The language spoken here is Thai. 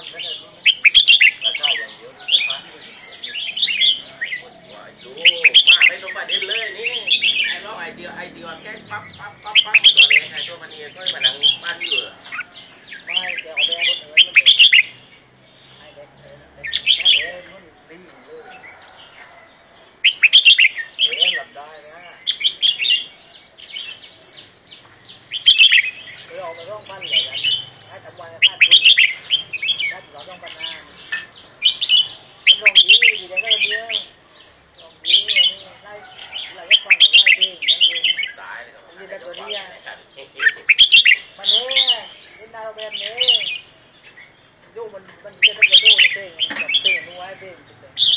ไม่ต้องไปโรงพยาบาลเด็กเอ็นเด็กเอ็นเด็กเอ็นมันดิ่งเลยเดี๋ยวเอ็นะถ้าทำวันก็ขาดทุน 那边有一个